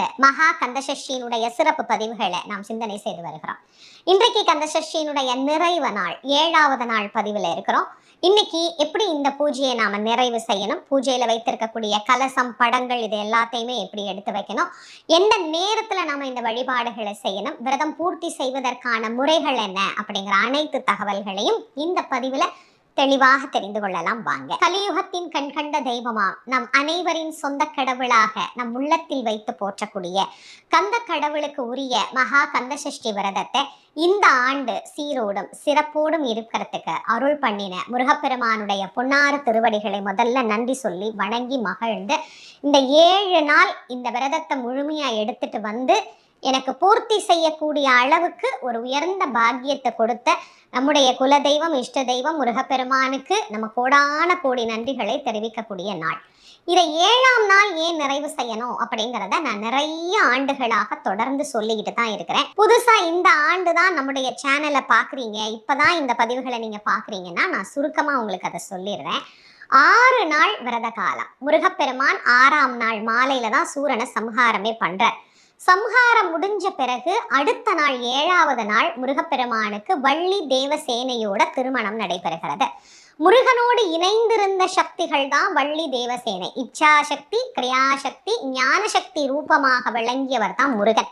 பன்னிரண்டு மகா கந்தசஷ்டியினுடைய சிறப்பு பதிவுகளை நாம் சிந்தனை செய்து வருகிறோம். இன்றைக்கு கந்தசஷ்டியினுடைய நிறைவு நாள் ஏழாவது நாள் பதிவில் இருக்கிறோம். இன்னைக்கு எப்படி இந்த பூஜையை நாம நிறைவு செய்யணும்? பூஜையில வைத்திருக்கக்கூடிய கலசம் படங்கள் இது எல்லாத்தையுமே எப்படி எடுத்து வைக்கணும்? எந்த நேரத்துல நாம இந்த வழிபாடுகளை செய்யணும்? விரதம் பூர்த்தி செய்வதற்கான முறைகள் என்ன? அப்படிங்கிற அனைத்து தகவல்களையும் இந்த பதிவுல தெளிவாக தெரிந்து கொள்ளலாம் வாங்க. கலியுகத்தின் கண்கண்ட தெய்வமாம் நம் அனைவரின் சொந்த கடவுளாக நம் உள்ளத்தில் வைத்து போற்றக்கூடிய கந்த கடவுளுக்கு உரிய மகா கந்த சஷ்டி விரதத்தை இந்த ஆண்டு சீரோடும் சிறப்போடும் இருக்கிறதுக்கு அருள் பண்ணின முருகப்பெருமானுடைய பொன்னாறு திருவடிகளை முதல்ல நன்றி சொல்லி வணங்கி மகிழ்ந்து இந்த ஏழு நாள் இந்த விரதத்தை முழுமையா எடுத்துட்டு வந்து எனக்கு பூர்த்தி செய்யக்கூடிய அளவுக்கு ஒரு உயர்ந்த பாக்கியத்தை கொடுத்த நம்முடைய குலதெய்வம் இஷ்ட தெய்வம் முருகப்பெருமானுக்கு நம்ம கோடான கோடி நன்றிகளை தெரிவிக்கக்கூடிய நாள். இதை ஏழாம் நாள் ஏன் நிறைவு செய்யணும் அப்படிங்கிறத நான் நிறைய ஆண்டுகளாக தொடர்ந்து சொல்லிக்கிட்டு தான் இருக்கிறேன். புதுசாக இந்த ஆண்டு தான் நம்முடைய சேனலை பார்க்குறீங்க இப்போ தான் இந்த பதிவுகளை நீங்கள் பார்க்குறீங்கன்னா நான் சுருக்கமாக உங்களுக்கு அதை சொல்லிடுறேன். ஆறு நாள் விரத காலம். முருகப்பெருமான் ஆறாம் நாள் மாலையில் தான் சூரனை சம்ஹாரமே பண்றார். சம்ஹாரம் முடிஞ்ச பிறகு அடுத்த நாள் ஏழாவது நாள் முருகப்பெருமானுக்கு வள்ளி தேவசேனையோட திருமணம் நடைபெறுகிறது. முருகனோடு இணைந்திருந்த சக்திகள் தான் வள்ளி தேவசேனை. இச்சாசக்தி கிரியாசக்தி ஞானசக்தி ரூபமாக விளங்கியவர் தான் முருகன்.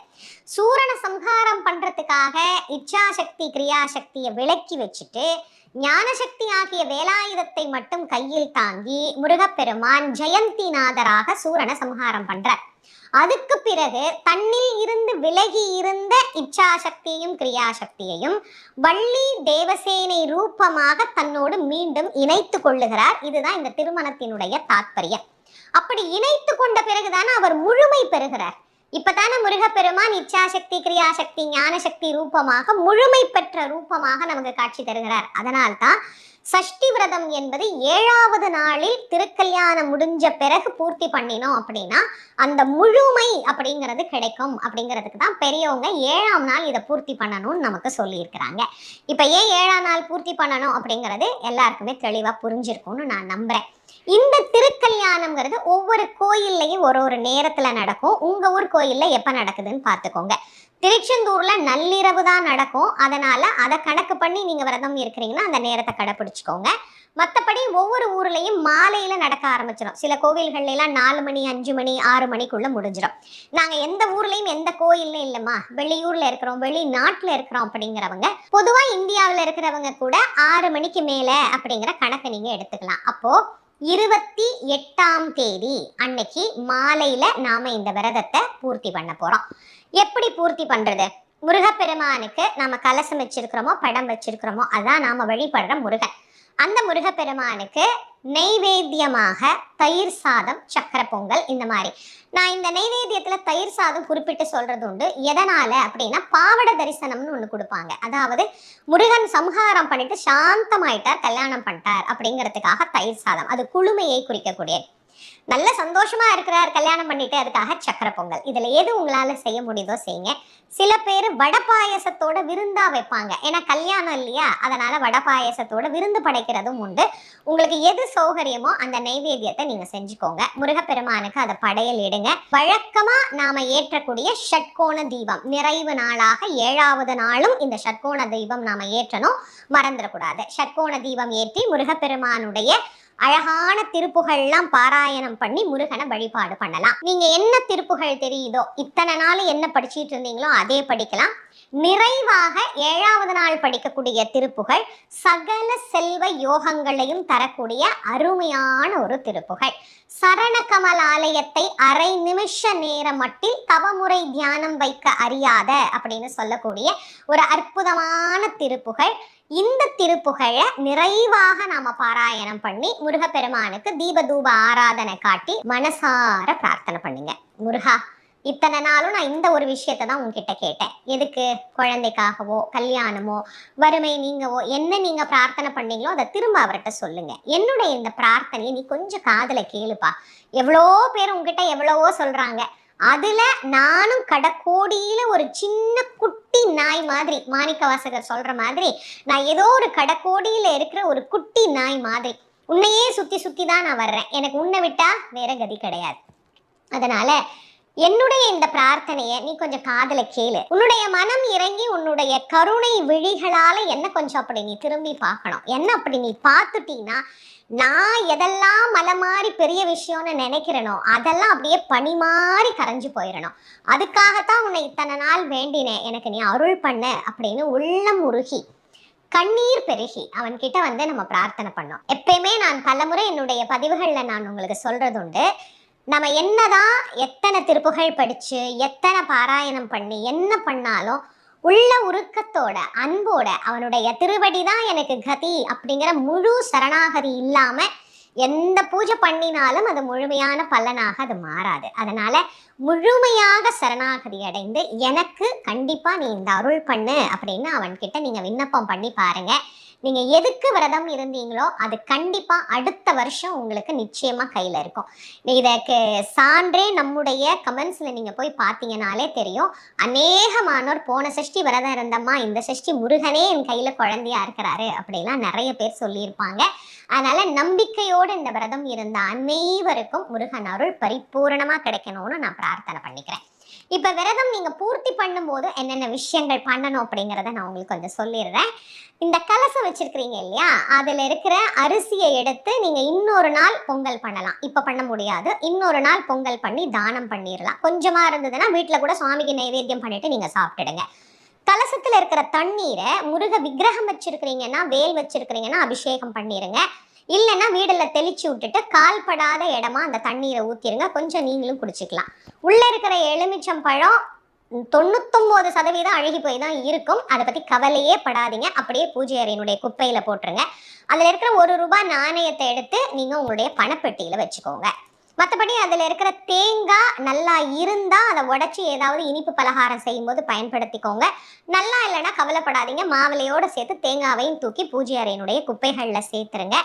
சூரனை சம்ஹாரம் பண்றதுக்காக இச்சாசக்தி கிரியாசக்தியை விலக்கி வச்சுட்டு ஞானசக்தி ஆகிய வேலாயுதத்தை மட்டும் கையில் தாங்கி முருகப்பெருமான் ஜெயந்திநாதராக சூரனை சம்ஹாரம் பண்றார். அதுக்கு பிறகு தன்னில் இருந்து விலகி இருந்த இச்சாசக்தியையும் கிரியாசக்தியையும் வள்ளி தேவசேனை ரூபமாக தன்னோடு மீண்டும் இணைத்து கொள்ளுகிறார். இதுதான் இந்த திருமணத்தினுடைய தாத்பரியம். அப்படி இணைத்து கொண்ட பிறகுதானே அவர் முழுமை பெறுகிறார். இப்பதானே முருகப்பெருமான் இச்சாசக்தி கிரியாசக்தி ஞானசக்தி ரூபமாக முழுமை பெற்ற ரூபமாக நமக்கு காட்சி தருகிறார். அதனால்தான் சஷ்டி விரதம் என்பது ஏழாவது நாளில் திருக்கல்யாணம் முடிஞ்ச பிறகு பூர்த்தி பண்ணினோம் அப்படின்னா அந்த முழுமை அப்படிங்கிறது கிடைக்கும். அப்படிங்கிறதுக்கு தான் பெரியவங்க ஏழாம் நாள் இதை பூர்த்தி பண்ணணும்னு நமக்கு சொல்லியிருக்கிறாங்க. இப்போ ஏன் ஏழாம் நாள் பூர்த்தி பண்ணணும் அப்படிங்கிறது எல்லாருக்குமே தெளிவாக புரிஞ்சிருக்கும்னு நான் நம்புகிறேன் இந்த திருக்கல்யாணம்ங்கிறது ஒவ்வொரு கோயில்லையும் ஒரு ஒரு நேரத்தில் நடக்கும். உங்கள் ஊர் கோயிலில் எப்போ நடக்குதுன்னு பார்த்துக்கோங்க திருச்செந்தூர்ல நள்ளிரவு தான் நடக்கும். அதனால அதை கணக்கு பண்ணி நீங்க விரதம் இருக்கிறீங்கன்னா அந்த நேரத்தை கடைப்பிடிச்சிக்கோங்க. மற்றபடி ஒவ்வொரு ஊர்லயும் மாலையில நடக்க ஆரம்பிச்சிடும் சில கோவில்கள்ல எல்லாம் நாலு மணி அஞ்சு மணி ஆறு மணிக்குள்ள முடிஞ்சிடும் நாங்க எந்த ஊர்லேயும் எந்த கோயிலும் இல்லைம்மா. வெளியூர்ல இருக்கிறோம் வெளிநாட்டுல இருக்கிறோம் அப்படிங்கிறவங்க பொதுவா இந்தியாவில் இருக்கிறவங்க கூட ஆறு மணிக்கு மேலே அப்படிங்கிற கணக்கை நீங்க எடுத்துக்கலாம். அப்போ இருபத்தி எட்டாம் தேதி அன்னைக்கு மாலையில நாம இந்த விரதத்தை பூர்த்தி பண்ண போறோம். எப்படி பூர்த்தி பண்றது? முருகப்பெருமானுக்கு நாம கலசம் வச்சிருக்கிறோமோ படம் வச்சிருக்கிறோமோ அதான் நாம வழிபடுற முருகன். அந்த முருகப்பெருமானுக்கு நெய்வேத்தியமாக தயிர் சாதம் சக்கரை பொங்கல் இந்த மாதிரி. நான் இந்த நெய்வேத்தியத்தில் தயிர் சாதம் குறிப்பிட்டு சொல்றது உண்டு. எதனால அப்படின்னா பாவட தரிசனம்னு ஒன்று கொடுப்பாங்க. அதாவது முருகன் சம்ஹாரம் பண்ணிட்டு சாந்தமாயிட்டார் கல்யாணம் பண்ணிட்டார் அப்படிங்கிறதுக்காக தயிர் சாதம். அது குளுமையை குறிக்கக்கூடியது. நல்ல சந்தோஷமா இருக்கிறார் கல்யாணம் பண்ணிட்டு அதுக்காக சக்கரை பொங்கல். இதுல எது உங்களால செய்ய முடியுதோ செய்யுங்க. சில பேர் வடை பாயசத்தோட விருந்தா வைப்பாங்க. ஏன்னா கல்யாணம் இல்லையா? அதனால வடை பாயசத்தோட விருந்து படைக்கிறதும் உண்டு. உங்களுக்கு எது சௌகரியமோ அந்த நைவேத்தியத்தை நீங்க செஞ்சுக்கோங்க. முருகப்பெருமானுக்கு அதை படையல் இடுங்க. வழக்கமா நாம ஏற்றக்கூடிய ஷட்கோண தீபம். நிறைவு நாளாக ஏழாவது நாளும் இந்த ஷட்கோண தீபம் நாம ஏற்றணும். மறந்துடக்கூடாது. ஷட்கோண தீபம் ஏற்றி முருகப்பெருமானுடைய அழகான திருப்புகள்லாம் பாராயணம் பண்ணி முருகனை வழிபாடு பண்ணலாம். நீங்க என்ன திருப்புகழ் தெரியுதோ இத்தனை நாள் என்ன படிச்சுட்டு இருந்தீங்களோ அதே படிக்கலாம். நிறைவாக ஏழாவது நாள் படிக்கக்கூடிய திருப்புகழ் சகல செல்வ யோகங்களையும் தரக்கூடிய அருமையான ஒரு திருப்புகழ் சரணகமல் ஆலயத்தை அரை நிமிஷ நேரம் மட்டில் தவமுறை தியானம் வைக்க அறியாத அப்படின்னு சொல்லக்கூடிய ஒரு அற்புதமான திருப்புகழ் இந்த திருப்புகழை நிறைவாக நாம பாராயணம் பண்ணி முருகப்பெருமானுக்கு தீபதூப ஆராதனை காட்டி மனசார பிரார்த்தனை பண்ணுங்க. முருகா இத்தனை நாளும் நான் இந்த ஒரு விஷயத்தை தான் உங்ககிட்ட கேட்டேன். எதுக்கு? குழந்தைக்காகவோ கல்யாணமோ வறுமை நீங்கவோ என்ன நீங்க பிரார்த்தனை பண்ணீங்களோ அதை திரும்ப அவர்கிட்ட சொல்லுங்க. என்னுடைய இந்த பிரார்த்தனையை நீ கொஞ்சம் காதல கேளுப்பா. எவ்வளோ பேர் உங்ககிட்ட எவ்வளவோ சொல்றாங்க. அதுல நானும் கடக்கோடியில ஒரு சின்ன குட்டி நாய் மாதிரி மாணிக்க வாசகர் சொல்ற மாதிரி நான் ஏதோ ஒரு கடக்கோடியில இருக்கிற ஒரு குட்டி நாய் மாதிரி உன்னையே சுத்தி சுத்தி தான் நான் வர்றேன். எனக்கு உன்னை விட்டா வேற கதி கிடையாது. அதனால என்னுடைய இந்த பிரார்த்தனையை நீ கொஞ்சம் காதல கேளு. உன்னுடைய மனம் இறங்கி உன்னுடைய கருணை விழிகளால என்ன கொஞ்சம் அப்படி நீ திரும்பி பார்க்கணும். என்ன அப்படி நீ பார்த்துட்டீங்கன்னா நான் எதெல்லாம் மலை மாதிரி பெரிய விஷயம்னு நினைக்கிறேனோ அதெல்லாம் அப்படியே பனி மாதிரி கரைஞ்சு போயிடணும் அதுக்காகத்தான் உன்னை இத்தனை நாள் வேண்டினேன். எனக்கு நீ அருள் பண்ண அப்படின்னு உள்ளம் உருகி கண்ணீர் பெருகி அவன்கிட்ட வந்து நம்ம பிரார்த்தனை பண்ணோம். எப்பயுமே நான் பலமுறை என்னுடைய பதிவுகளில் நான் உங்களுக்கு சொல்கிறது உண்டு நம்ம என்னதான் எத்தனை திருப்புகள் படித்து எத்தனை பாராயணம் பண்ணி என்ன பண்ணாலும் உள்ள உருக்கத்தோட அன்போட அவனுடைய திருவடி தான் எனக்கு கதி அப்படிங்கிற முழு சரணாகதி இல்லாமல் எந்த பூஜை பண்ணினாலும் அது முழுமையான பலனாக அது மாறாது. அதனால முழுமையாக சரணாகதி அடைந்து எனக்கு கண்டிப்பாக நீ இந்த அருள் பண்ணு அப்படின்னு அவன்கிட்ட நீங்கள் விண்ணப்பம் பண்ணி பாருங்கள் நீங்கள் எதுக்கு விரதம் இருந்தீங்களோ அது கண்டிப்பாக அடுத்த வருஷம் உங்களுக்கு நிச்சயமாக கையில் இருக்கும். இதற்கு சான்றே நம்முடைய கமெண்ட்ஸில் நீங்கள் போய் பார்த்தீங்கனாலே தெரியும். அநேகமானோர் போன சஷ்டி விரதம் இருந்தம்மா இந்த சஷ்டி முருகனே என் கையில் குழந்தையா இருக்கிறாரு அப்படிலாம் நிறைய பேர் சொல்லியிருப்பாங்க. அதனால் நம்பிக்கையோடு இந்த விரதம் இருந்த அனைவருக்கும் முருகன் அருள் பரிபூரணமாக கிடைக்கணும்னு நான் பிரார்த்தனை பண்ணிக்கிறேன். இப்ப விரதம் நீங்க பூர்த்தி பண்ணும்போது என்னென்ன விஷயங்கள் பண்ணணும் அப்படிங்கிறத நான் உங்களுக்கு கொஞ்சம் சொல்லிடுறேன். இந்த கலசம் வச்சிருக்கிறீங்க இல்லையா? அதுல இருக்கிற அரிசியை எடுத்து நீங்க இன்னொரு நாள் பொங்கல் பண்ணலாம். இப்ப பண்ண முடியாது. இன்னொரு நாள் பொங்கல் பண்ணி தானம் பண்ணிடலாம். கொஞ்சமா இருந்ததுன்னா வீட்டுல கூட சுவாமிக்கு நைவேத்தியம் பண்ணிட்டு நீங்க சாப்பிட்டுடுங்க. கலசத்துல இருக்கிற தண்ணீரை முருக விக்கிரகம் வச்சிருக்கிறீங்கன்னா வேல் வச்சிருக்கிறீங்கன்னா அபிஷேகம் பண்ணிருங்க. இல்லைன்னா வீடில் தெளிச்சு விட்டுட்டு கால்படாத இடமா அந்த தண்ணீரை ஊத்திருங்க. கொஞ்சம் நீங்களும் குடிச்சிக்கலாம். உள்ளே இருக்கிற எலுமிச்சம் பழம் தொண்ணூத்தொன்பது சதவீதம் அழுகி போய் தான் இருக்கும். அதை பற்றி கவலையே படாதீங்க. அப்படியே பூஜை அறையினுடைய குப்பையில் போட்டுருங்க. அதில் இருக்கிற ஒரு ரூபாய் நாணயத்தை எடுத்து நீங்கள் உங்களுடைய பணப்பெட்டியில் வச்சுக்கோங்க. மற்றபடி அதில் இருக்கிற தேங்காய் நல்லா இருந்தால் அதை உடச்சி ஏதாவது இனிப்பு பலகாரம் செய்யும்போது பயன்படுத்திக்கோங்க. நல்லா இல்லைன்னா கவலைப்படாதீங்க. மாவிலையோடு சேர்த்து தேங்காவையும் தூக்கி பூஜை அறையினுடைய குப்பைகளில் சேர்த்துருங்க.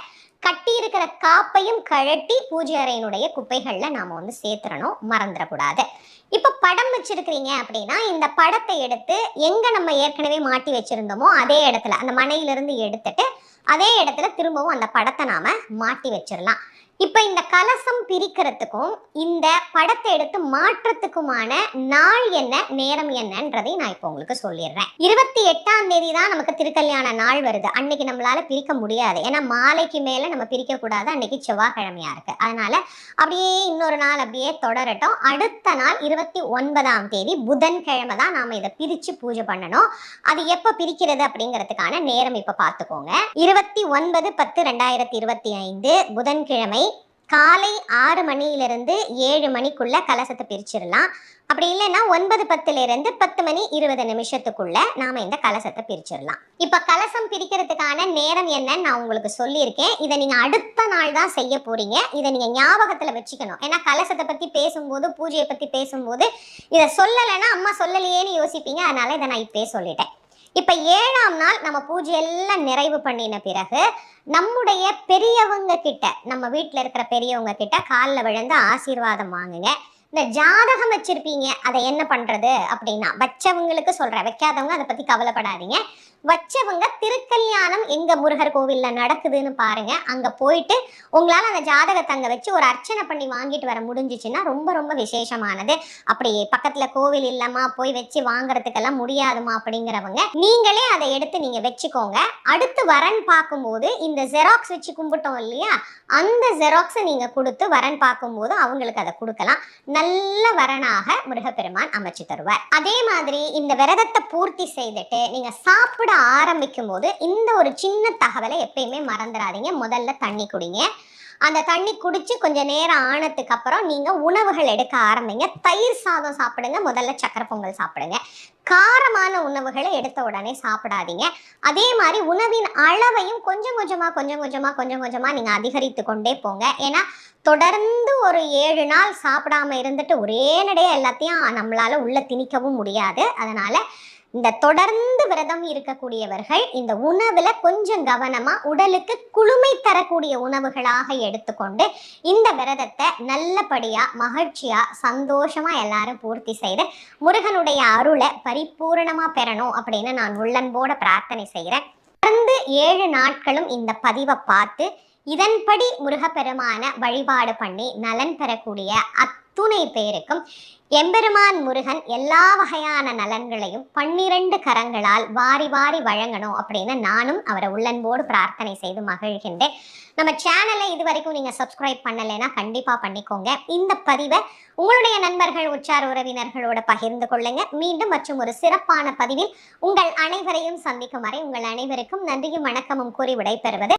கட்டி இருக்கிற காப்பையும் கழட்டி பூஜை அறையினுடைய குப்பைகளில் நாம் வந்து சேர்த்துறணும். மறந்துடக்கூடாது. இப்போ படம் வச்சிருக்கிறீங்க அப்படின்னா இந்த படத்தை எடுத்து எங்கே நம்ம ஏற்கனவே மாட்டி வச்சிருந்தோமோ அதே இடத்துல அந்த மனையிலிருந்து எடுத்துட்டு அதே இடத்துல திரும்பவும் அந்த படத்தை நாம் மாட்டி வச்சிடலாம் இப்போ இந்த கலசம் பிரிக்கிறதுக்கும் இந்த படத்தை எடுத்து மாற்றத்துக்குமான நாள் என்ன நேரம் என்னன்றதை நான் இப்போ உங்களுக்கு சொல்லிடுறேன். இருபத்தி எட்டாம் தேதி தான் நமக்கு திருக்கல்யாண நாள் வருது. அன்னைக்கு நம்மளால பிரிக்க முடியாது. ஏன்னா மாலைக்கு மேலே நம்ம பிரிக்க கூடாது. அன்னைக்கு செவ்வாய்க்கிழமையா இருக்கு. அதனால அப்படியே இன்னொரு நாள் அப்படியே தொடரட்டும். அடுத்த நாள் இருபத்தி ஒன்பதாம் தேதி புதன்கிழமை தான் நாம இதை பிரிச்சு பூஜை பண்ணணும். அது எப்போ பிரிக்கிறது அப்படிங்கிறதுக்கான நேரம் இப்போ பார்த்துக்கோங்க. இருபத்தி ஒன்பது பத்து ரெண்டாயிரத்தி இருபத்தி ஐந்து புதன்கிழமை காலை ஆறு மணியிலிருந்து ஏழு மணிக்குள்ள கலசத்தை பிரிச்சிடலாம். அப்படி இல்லைன்னா ஒன்பது பத்துல இருந்து பத்து மணி இருபது நிமிஷத்துக்குள்ள நாம இந்த கலசத்தை பிரிச்சிடலாம். இப்ப கலசம் பிரிக்கிறதுக்கான நேரம் என்னன்னு நான் உங்களுக்கு சொல்லியிருக்கேன். இதை நீங்க அடுத்த நாள் தான் செய்ய போறீங்க. இதை நீங்க ஞாபகத்துல வச்சுக்கணும். ஏன்னா கலசத்தை பத்தி பேசும்போது பூஜையை பத்தி பேசும்போது இதை சொல்லலைன்னா அம்மா சொல்லலையேன்னு யோசிப்பீங்க. அதனால இதை நான் இப்பயே சொல்லிட்டேன். இப்ப ஏழாம் நாள் நம்ம பூஜையெல்லாம் நிறைவு பண்ணின பிறகு நம்முடைய பெரியவங்க கிட்ட நம்ம வீட்டில் இருக்கிற பெரியவங்க கிட்ட காலில் விழுந்து ஆசீர்வாதம் வாங்குங்க. இந்த ஜாதகம் வச்சிருப்பீங்க அதை என்ன பண்றது அப்படின்னா வச்சவங்களுக்கு சொல்றேன். வைக்காதவங்க அதை பத்தி கவலைப்படாதீங்க. வச்சவங்க திருக்கல்யாணம் எங்க முருகர் கோவில்ல நடக்குதுன்னு பாருங்க. அங்க போயிட்டு உங்களால அந்த ஜாதகத்தை அங்க வச்சு ஒரு அர்ச்சனை பண்ணி வாங்கிட்டு வர முடிஞ்சிச்சுன்னா ரொம்ப ரொம்ப விசேஷமானது. அப்படி பக்கத்துல கோவில் இல்லம்மா போய் வச்சு வாங்குறதுக்கெல்லாம் முடியாதுமா அப்படிங்கிறவங்க நீங்களே அதை எடுத்து நீங்க வச்சுக்கோங்க. அடுத்து வரன் பார்க்கும்போது இந்த ஜெராக்ஸ் வச்சு கும்பிட்டோம் இல்லையா? அந்த ஜெராக்ஸை நீங்க கொடுத்து வரன் பார்க்கும்போது அவங்களுக்கு அதை கொடுக்கலாம். நல்ல வரனாக முருகப்பெருமான் அமைச்சு தருவார். அதே மாதிரி இந்த விரதத்தை பூர்த்தி செய்துட்டு நீங்க சாப்பிட ஆரம்பிக்கும் போது இந்த ஒரு சின்ன தகவலை எப்பயுமே மறந்துடாதீங்க. முதல்ல தண்ணி குடிங்க. அந்த தண்ணி குடிச்சு கொஞ்ச நேரம் ஆனதுக்கு அப்புறம் நீங்க உணவுகள் எடுக்க ஆரம்பிங்க. தயிர் சாதம் சாப்பிடுங்க. முதல்ல சக்கரை பொங்கல் சாப்பிடுங்க. காரமான உணவுகளை எடுத்த உடனே சாப்பிடாதீங்க. அதே மாதிரி உணவின் அளவையும் கொஞ்சம் கொஞ்சமா கொஞ்சம் கொஞ்சமா கொஞ்சம் கொஞ்சமா நீங்க அதிகரித்து கொண்டே போங்க. ஏன்னா தொடர்ந்து ஒரு ஏழு நாள் சாப்பிடாம இருந்துட்டு ஒரே நடையாக எல்லாத்தையும் நம்மளால் உள்ளே திணிக்கவும் முடியாது. அதனால் இந்த தொடர்ந்து விரதம் இருக்கக்கூடியவர்கள் இந்த உணவில் கொஞ்சம் கவனமாக உடலுக்கு குளுமை தரக்கூடிய உணவுகளாக எடுத்துக்கொண்டு இந்த விரதத்தை நல்லபடியாக மகிழ்ச்சியாக சந்தோஷமாக எல்லாரும் பூர்த்தி செய்து முருகனுடைய அருளை பரிபூரணமா பெறணும் அப்படின்னு நான் உள்ளன்போட பிரார்த்தனை செய்கிறேன் தொடர்ந்து ஏழு நாட்களும் இந்த பதிவை பார்த்து இதன்படி முருகப்பெருமான வழிபாடு பண்ணி நலன் பெறக்கூடிய அத்துணை பேருக்கும் எம்பெருமான் முருகன் எல்லா வகையான நலன்களையும் பன்னிரண்டு கரங்களால் வாரி வாரி வழங்கணும் அப்படின்னு நானும் அவரை உள்ளன்போடு பிரார்த்தனை செய்து மகிழ்கின்றேன். நம்ம சேனலை இது வரைக்கும் நீங்க சப்ஸ்கிரைப் பண்ணலைன்னா கண்டிப்பா பண்ணிக்கோங்க. இந்த பதிவை உங்களுடைய நண்பர்கள் உற்றார் உறவினர்களோட பகிர்ந்து கொள்ளுங்க. மீண்டும் மற்றும் ஒரு சிறப்பான பதிவில் உங்கள் அனைவரையும் சந்திக்கும் வரை உங்கள் அனைவருக்கும் நன்றியும் வணக்கமும் கூறி விடைபெறுவது